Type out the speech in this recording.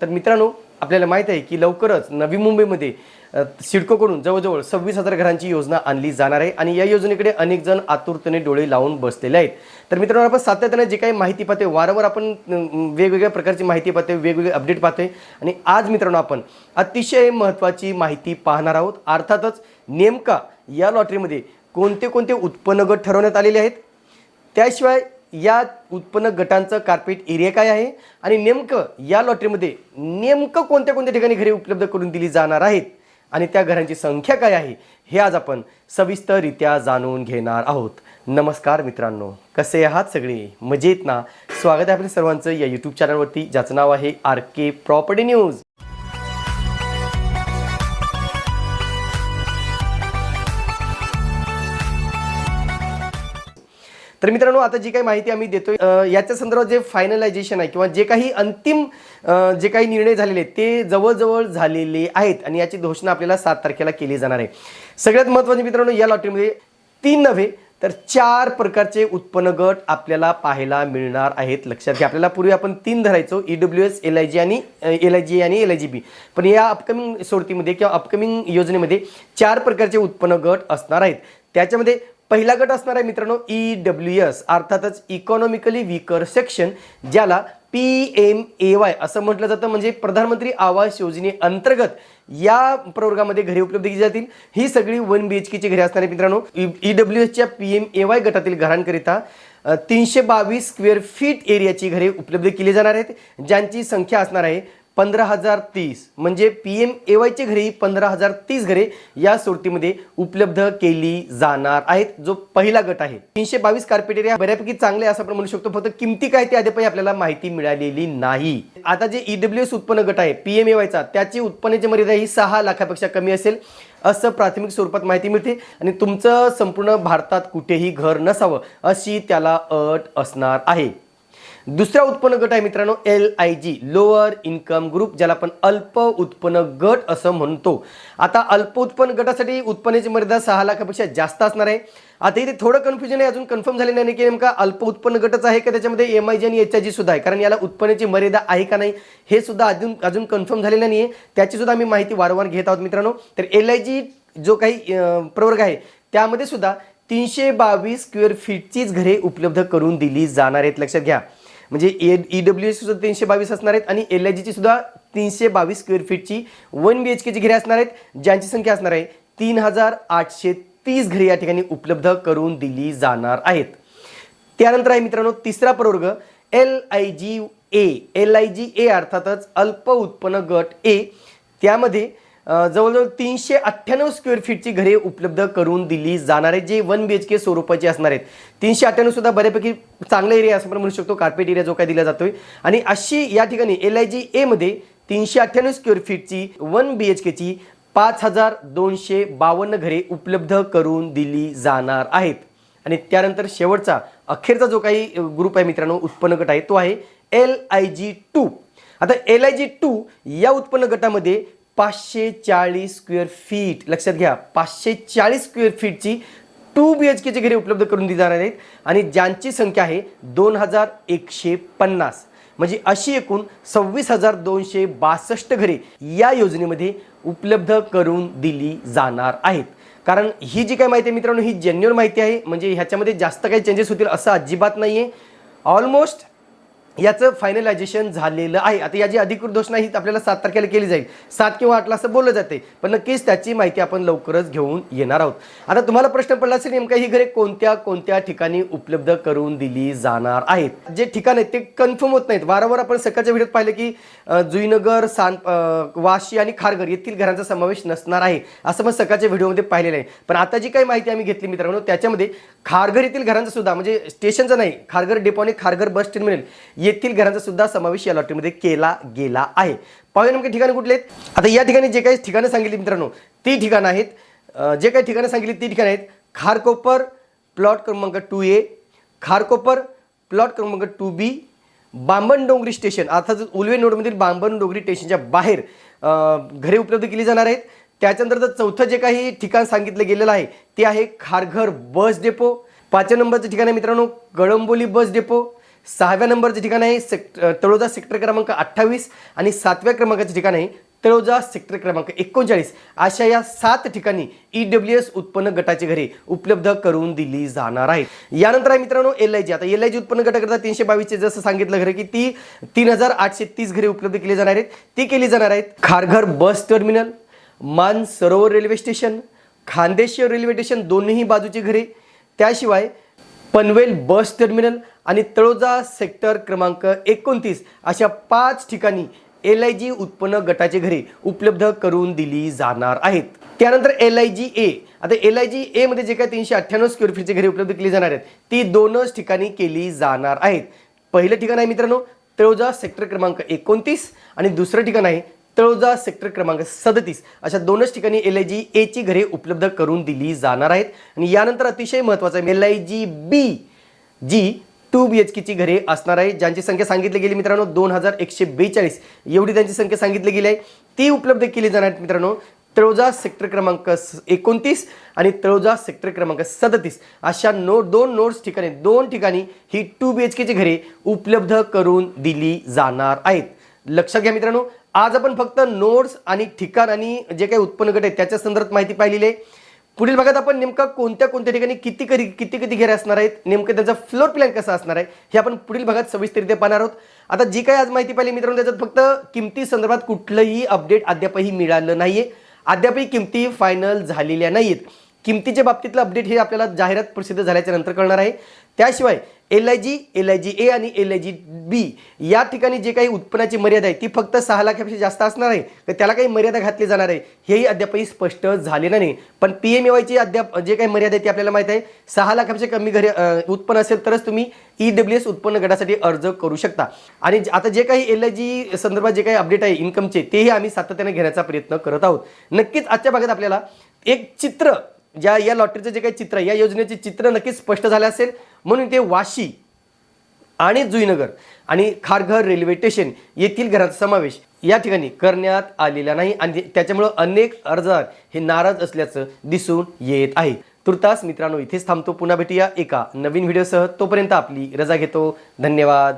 तर मित्रांनो आपल्याला माहीत आहे की लवकरच नवी मुंबईमध्ये सिडकोकडून जवळजवळ सव्वीस हजार घरांची योजना आणली जाणार आहे आणि या योजनेकडे अनेक जण आतुरतेने डोळे लावून बसलेले आहेत. तर मित्रांनो आपण सातत्याने जे काही माहिती पाहतोय वारंवार आपण वेगवेगळ्या प्रकारची माहिती पाहतोय वेगवेगळे अपडेट पाहतोय. आणि आज मित्रांनो आपण अतिशय महत्त्वाची माहिती पाहणार आहोत. अर्थातच नेमका या लॉटरीमध्ये कोणते कोणते उत्पन्न गट ठरवण्यात आलेले आहेत? त्याशिवाय या उत्पन्न गटांचं कार्पेट एरिया काय आहे? आणि नेमकं या लॉटरीमध्ये नेमकं कोणत्या कोणत्या ठिकाणी घरे उपलब्ध करून दिली जाणार आहेत? आणि त्या घरांची संख्या काय आहे? हे आज आपण सविस्तररित्या जाणून घेणार आहोत. नमस्कार मित्रांनो कसे आहात सगळे? मजेत ना? स्वागत आहे आपल्या सर्वांचं या यूट्यूब चॅनलवरती ज्याचं नाव आहे आर के प्रॉपर्टी न्यूज तर मित्रांनो आता जी काही माहिती आम्ही देतोय याच्या संदर्भात जे फायनलायझेशन आहे किंवा जे काही अंतिम जे काही निर्णय झालेले आहेत ते जवळजवळ झालेले आहेत आणि याची घोषणा आपल्याला सात तारखेला केली जाणार आहे. सगळ्यात महत्त्वाचे मित्रांनो या लॉटरीमध्ये तीन नव्हे तर चार प्रकारचे उत्पन्न गट आपल्याला पाहायला मिळणार आहेत. लक्षात घ्या आपल्याला पूर्वी आपण तीन धरायचो E W S L I G आणि एल आय जी आणि एल आय जी बी पण या अपकमिंग सोडतीमध्ये किंवा अपकमिंग योजनेमध्ये चार प्रकारचे उत्पन्न गट असणार आहेत. त्याच्यामध्ये पहिला गट असणार आहे मित्रांनो ई डब्ल्यू एस अर्थातच इकॉनॉमिकली विकर सेक्शन ज्याला पी एम ए वाय असं म्हटलं जातं. म्हणजे प्रधानमंत्री आवास योजनेअंतर्गत या प्रवर्गामध्ये घरे उपलब्ध केली जातील. ही सगळी वन बी एच केची घरे असणार आहे मित्रांनो. ई डब्ल्यू एसच्या पी एम ए वाय गटातील घरांकरिता तीनशे बावीस स्क्वेअर फीट एरियाची घरे उपलब्ध केली जाणार आहेत. ज्यांची संख्या असणार आहे पंधरा हजार तीस. म्हणजे पी एम ए वायचे घरे पंधरा हजार तीस घरे या सोडतीमध्ये उपलब्ध केली जाणार आहेत. जो पहिला गट आहे. तीनशे बावीस कार्पेटेरिया बऱ्यापैकी चांगले आहे असं आपण म्हणू शकतो. फक्त किमती काय ते अद्याप आपल्याला माहिती मिळालेली नाही. आता जे ईडब्ल्यू एस उत्पन्न गट आहे पी एम ए वायचा त्याची उत्पन्नाची मर्यादा ही सहा लाखापेक्षा कमी असेल असं प्राथमिक स्वरूपात माहिती मिळते. आणि तुमचं संपूर्ण भारतात कुठेही घर नसावं अशी त्याला अट असणार आहे. दुसरा उत्पन्न गट आहे मित्रांनो L I G lower income group ज्याला आपण अल्प उत्पन्न गट असं म्हणतो. आता अल्प उत्पन्न गटासाठी उत्पन्नाची मर्यादा सहा लाखापेक्षा जास्त असणार आहे. आता इथे थोडं कन्फ्युजन आहे अजून कन्फर्म झाले नाही की नेमका अल्प उत्पन्न गटच आहे का त्याच्यामध्ये एम आय जी आणि एच आय जी सुद्धा आहे? कारण याला उत्पन्नाची मर्यादा आहे का नाही हे सुद्धा अजून अजून कन्फर्म झालेलं नाही आहे त्याची सुद्धा आम्ही माहिती वारंवार घेत आहोत मित्रांनो. तर एल आय जी जो काही प्रवर्ग आहे त्यामध्ये सुद्धा तीनशे बावीस स्क्वेअर फीटचीच घरे उपलब्ध करून दिली जाणार आहेत. लक्षात घ्या. म्हणजे ए ई डब्ल्यू एस सुद्धा तीनशे बावीस असणार आहेत आणि एल आय जीची सुद्धा तीनशे बावीस स्क्वेअर फीटची वन बी एच केची घरे असणार आहेत ज्यांची संख्या असणार आहे तीन हजार आठशे तीस घरे या ठिकाणी उपलब्ध करून दिली जाणार आहेत. त्यानंतर आहे मित्रांनो तिसरा प्रवर्ग L I G A L I G A अर्थातच अल्प उत्पन्न गट ए त्यामध्ये जवळजवळ तीनशे अठ्ठ्याण्णव स्क्वेअर फीटची घरे उपलब्ध करून दिली जाणार आहेत जे वन बी एच के स्वरूपाची असणार आहेत. तीनशे अठ्ठ्याण्णव सुद्धा बऱ्यापैकी चांगला एरिया असं आपण म्हणू शकतो. कार्पेट एरिया जो काय दिला जातोय. आणि अशी या ठिकाणी एल आय जी एमध्ये तीनशे अठ्ठ्याण्णव स्क्वेअर फीटची वन बी एच केची पाच हजार दोनशे बावन्न घरे उपलब्ध करून दिली जाणार आहेत. आणि त्यानंतर शेवटचा अखेरचा जो काही ग्रुप आहे मित्रांनो उत्पन्न गट आहे तो आहे एल आय जी टू आता एल आय जी टू या उत्पन्न गटामध्ये पाचशे चाळीस स्क्वेअर फीट लक्षात घ्या पाचशे चाळीस स्क्वेअर फीटची टू बी एच केची घरे उपलब्ध करून दिली जाणार आहेत आणि ज्यांची संख्या आहे दोन हजार एकशे पन्नास. म्हणजे अशी एकूण सव्वीस हजार दोनशे बासष्ट घरे या योजनेमध्ये उपलब्ध करून दिली जाणार आहेत. कारण ही जी काही माहिती आहे मित्रांनो ही जेन्युअर माहिती आहे. म्हणजे ह्याच्यामध्ये जास्त काही चेंजेस होतील असं अजिबात नाही आहे ऑलमोस्ट याचं फायनलायझेशन झालेलं आहे. आता याची अधिकृत घोषणा ही आपल्याला सात तारखेला केली जाईल. सात किंवा आठला असं बोललं जाते. पण नक्कीच त्याची माहिती आपण लवकरच घेऊन येणार आहोत. आता तुम्हाला प्रश्न पडला असेल नेमका ही घरे कोणत्या कोणत्या ठिकाणी उपलब्ध करून दिली जाणार आहेत? जे ठिकाण आहेत ते कन्फर्म होत नाहीत. वारंवार आपण सकाळच्या व्हिडिओत पाहिलं की जुईनगर सान वाशी आणि खारघर येथील घरांचा समावेश नसणार आहे असं मग सकाळच्या व्हिडिओमध्ये पाहिलेलं आहे. पण आता जी काही माहिती आम्ही घेतली मित्रांनो त्याच्यामध्ये खारघर येथील घरांचा सुद्धा म्हणजे स्टेशनचं नाही खारघर डेपो आणि खारघर बस टर्मिनल येथील घरांचा सुद्धा समावेश या लॉटरीमध्ये केला गेला आहे. पाहूया नेमके ठिकाणं कुठले आहेत. आता या ठिकाणी जे काही ठिकाणं सांगितली मित्रांनो ती ठिकाणं आहेत. जे काही ठिकाणं सांगितली ती ठिकाणं आहेत. खारकोपर प्लॉट क्रमांक टू ए खारकोपर प्लॉट क्रमांक two B Bamandongri station अर्थात उलवे नोडमधील बांबण डोंगरी स्टेशनच्या बाहेर घरे उपलब्ध केली जाणार आहेत. त्याच्यानंतर चौथं जे काही ठिकाण सांगितलं गेलेलं आहे ते आहे खारघर बस डेपो. पाचव्या नंबरचं ठिकाण आहे मित्रांनो कळंबोली बस डेपो. सहाव्या नंबरचे ठिकाण आहे सेक्ट तळोजा सेक्टर क्रमांक अठ्ठावीस आणि सातव्या क्रमांकाचे ठिकाण आहे तळोजा सेक्टर क्रमांक एकोणचाळीस. अशा या सात ठिकाणी ई डब्ल्यू एस उत्पन्न गटाची घरे उपलब्ध करून दिली जाणार आहेत. यानंतर आहे मित्रांनो एल आय जी आता एल आय जी उत्पन्न गटाकरता तीनशे बावीसचे जसं सांगितलं घरे की ती तीन हजार आठशे तीस घरे उपलब्ध केली जाणार आहेत. ती केली जाणार आहेत Kharghar bus terminal Mansarovar railway station Khandeshwar railway station दोन्ही बाजूची घरे. त्याशिवाय पनवेल बस टर्मिनल आणि तळोजा सेक्टर क्रमांक एकोणतीस अशा पाच ठिकाणी एल आय जी उत्पन्न गटाची घरे उपलब्ध करून दिली जाणार आहेत. त्यानंतर एल आय जी ए आता एल आय जी ए मध्ये जे काही तीनशे अठ्ठ्याण्णव स्क्वेअर फीटची घरे उपलब्ध केली जाणार आहेत ती दोनच ठिकाणी केली जाणार आहेत. पहिलं ठिकाण आहे मित्रांनो तळोजा सेक्टर क्रमांक एकोणतीस आणि दुसरं ठिकाण आहे तळोजा सेक्टर क्रमांक सदतीस. अशा दोनच ठिकाणी एल आय जी एची घरे उपलब्ध करून दिली जाणार आहेत. आणि यानंतर अतिशय महत्त्वाचं आहे L I G B G two B H केची घरे असणार आहे. ज्यांची संख्या सांगितली गेली मित्रांनो दोन हजार एकशे बेचाळीस. एवढी त्यांची संख्या सांगितली गेली आहे. ती उपलब्ध केली जाणार आहेत मित्रांनो. तळोजा सेक्टर क्रमांक स- एकोणतीस आणि तळोजा सेक्टर क्रमांक सदतीस. अशा नो दोन नोट्स ठिकाणी दोन ठिकाणी ही टू बी एच केची घरे उपलब्ध करून दिली जाणार आहेत. लक्षात घ्या मित्रांनो आज आपण फक्त नोट्स आणि ठिकाण आणि जे काही उत्पन्न गट आहे त्याच्या संदर्भात माहिती पाहिलेली आहे. पुढील भागात आपण नेमका कोणत्या कोणत्या ठिकाणी किती कधी किती किती घेरे असणार आहेत नेमकं त्याचा फ्लोर प्लॅन कसा असणार आहे हे आपण पुढील भागात सविस्तरित्या पाहणार आहोत. आता जी काही आज माहिती पाहिली मित्रांनो त्याच्यात फक्त किमती संदर्भात कुठलंही अपडेट अद्यापही मिळालं नाहीये. अद्यापही किमती फायनल झालेल्या नाहीत किमतीच्या बाबतीतलं अपडेट हे आपल्याला जाहिरात प्रसिद्ध झाल्याच्यानंतर कळणार आहे. त्याशिवाय L I G L I G A आणि एल आय जी बी या ठिकाणी जे काही उत्पन्नाची मर्यादा आहे ती फक्त सहा लाखापेक्षा जास्त असणार आहे. तर त्याला काही मर्यादा घातली जाणार आहे. हेही अद्यापही स्पष्ट झालेलं नाही. पण पी एम वायची अद्याप जे काही मर्यादा आहे ती आपल्याला माहीत आहे. सहा लाखापेक्षा कमी घरी उत्पन्न असेल तरच तुम्ही ई डब्ल्यू एस उत्पन्न गटासाठी अर्ज करू शकता. आणि आता जे काही एल आय जी संदर्भात जे काही अपडेट आहे इन्कमचे तेही आम्ही सातत्याने घेण्याचा प्रयत्न करत आहोत. नक्कीच आजच्या भागात आपल्याला एक चित्र ज्या या लॉटरीचं जे काही चित्र आहे या योजनेचे चित्र नक्कीच स्पष्ट झाले असेल. म्हणून ते वाशी आणि जुईनगर आणि खारघर रेल्वे स्टेशन येथील घरांचा समावेश या ठिकाणी करण्यात आलेला नाही आणि त्याच्यामुळं अनेक अर्जदार हे नाराज असल्याचं दिसून येत आहे. तुर्तास मित्रांनो इथेच थांबतो. पुन्हा भेटूया एका नवीन व्हिडिओसह. तोपर्यंत आपली रजा घेतो. धन्यवाद.